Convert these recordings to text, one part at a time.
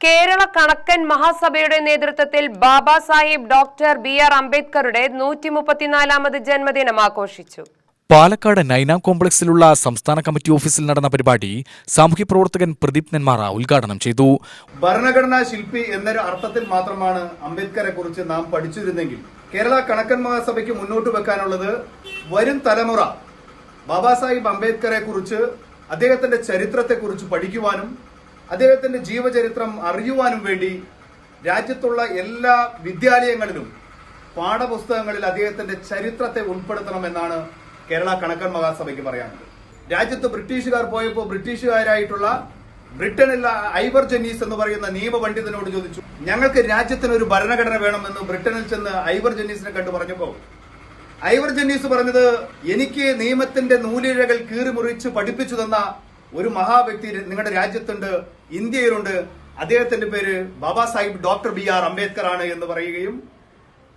കേരള കണക്കൻ മഹാസഭയുടെ നേതൃത്വത്തിൽ Baba Saheb doctor B R അംബേദ്കറുടെ നൂറ്റി മുപ്പത്തിനാലാമത് ജന്മദിനം ആഘോഷിച്ചു. പാലക്കാട് നൈനാം കോംപ്ലക്സിലുള്ള സംസ്ഥാന കമ്മിറ്റി ഓഫീസിൽ നടന്ന പരിപാടി സാമൂഹ്യ പ്രവർത്തകൻ പ്രദീപ് നെന്മാറ ഉദ്ഘാടനം ചെയ്തു. ഭരണഘടനാ ശില്പി എന്നൊരു അർത്ഥത്തിൽ മാത്രമാണ് അംബേദ്കറെ കുറിച്ച് നാം പഠിച്ചിരുന്നെങ്കിൽ കേരള കണക്കൻ മഹാസഭയ്ക്ക് മുന്നോട്ട് വെക്കാനുള്ളത് വരും തലമുറ. ബാബാ സാഹിബ് അംബേദ്കറെ കുറിച്ച് അദ്ദേഹത്തിന്റെ ചരിത്രത്തെക്കുറിച്ച് പഠിക്കുവാനും അദ്ദേഹത്തിന്റെ ജീവചരിത്രം അറിയുവാനും വേണ്ടി രാജ്യത്തുള്ള എല്ലാ വിദ്യാലയങ്ങളിലും പാഠപുസ്തകങ്ങളിൽ അദ്ദേഹത്തിന്റെ ചരിത്രത്തെ ഉൾപ്പെടുത്തണമെന്നാണ് കേരള കണക്കൻ മഹാസഭയ്ക്ക് പറയാനുള്ളത്. രാജ്യത്ത് ബ്രിട്ടീഷുകാർ പോയപ്പോൾ ബ്രിട്ടീഷുകാരായിട്ടുള്ള ബ്രിട്ടനിലെ ഐവർ ജെന്നീസ് എന്ന് പറയുന്ന നിയമപണ്ഡിതനോട് ചോദിച്ചു ഞങ്ങൾക്ക് രാജ്യത്തിന് ഒരു ഭരണഘടന വേണമെന്ന് ബ്രിട്ടനിൽ ചെന്ന് ഐവർ ജെന്നീസിനെ കണ്ടു പറഞ്ഞപ്പോൾ ഐവർ ജെന്നീസ് പറഞ്ഞത് എനിക്ക് നിയമത്തിന്റെ നൂലിഴകൾ കീറി മുറിച്ച് പഠിപ്പിച്ചു തന്ന ഒരു മഹാവ്യക്തി നിങ്ങളുടെ രാജ്യത്തുണ്ട് ഇന്ത്യയിലുണ്ട്. അദ്ദേഹത്തിന്റെ പേര് Baba Saheb doctor B R Ambedkar ആണ് എന്ന് പറയുകയും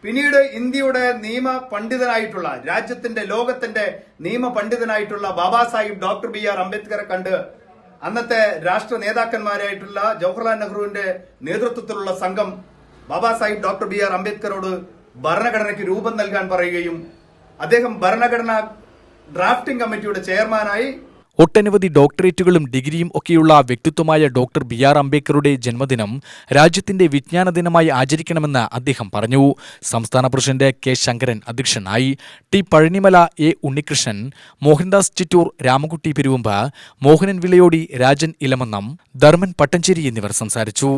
പിന്നീട് ഇന്ത്യയുടെ നിയമ പണ്ഡിതനായിട്ടുള്ള രാജ്യത്തിന്റെ ലോകത്തിന്റെ നിയമ പണ്ഡിതനായിട്ടുള്ള Baba Saheb doctor B R അംബേദ്കറെ കണ്ട് അന്നത്തെ രാഷ്ട്ര നേതാക്കന്മാരായിട്ടുള്ള ജവഹർലാൽ നെഹ്റുവിന്റെ നേതൃത്വത്തിലുള്ള സംഘം Baba Saheb doctor B R അംബേദ്കറോട് ഭരണഘടനയ്ക്ക് രൂപം നൽകാൻ പറയുകയും അദ്ദേഹം ഭരണഘടനാ ഡ്രാഫ്റ്റിംഗ് കമ്മിറ്റിയുടെ ചെയർമാനായി ഒട്ടനവധി ഡോക്ടറേറ്റുകളും ഡിഗ്രിയും ഒക്കെയുള്ള വ്യക്തിത്വമായ ഡോക്ടർ ബി ആർ അംബേദ്കറുടെ ജന്മദിനം രാജ്യത്തിന്റെ വിജ്ഞാന ദിനമായി ആചരിക്കണമെന്ന് അദ്ദേഹം പറഞ്ഞു. സംസ്ഥാന പ്രസിഡന്റ് കെ ശങ്കരൻ അധ്യക്ഷനായി ടി പഴനിമല എ ഉണ്ണികൃഷ്ണൻ മോഹൻദാസ് ചിറ്റൂർ രാമകുട്ടി പെരുവുമ്പ് മോഹനൻ വിളയോടി രാജൻ ഇലമന്നം ധർമ്മൻ പട്ടഞ്ചേരി എന്നിവർ സംസാരിച്ചു.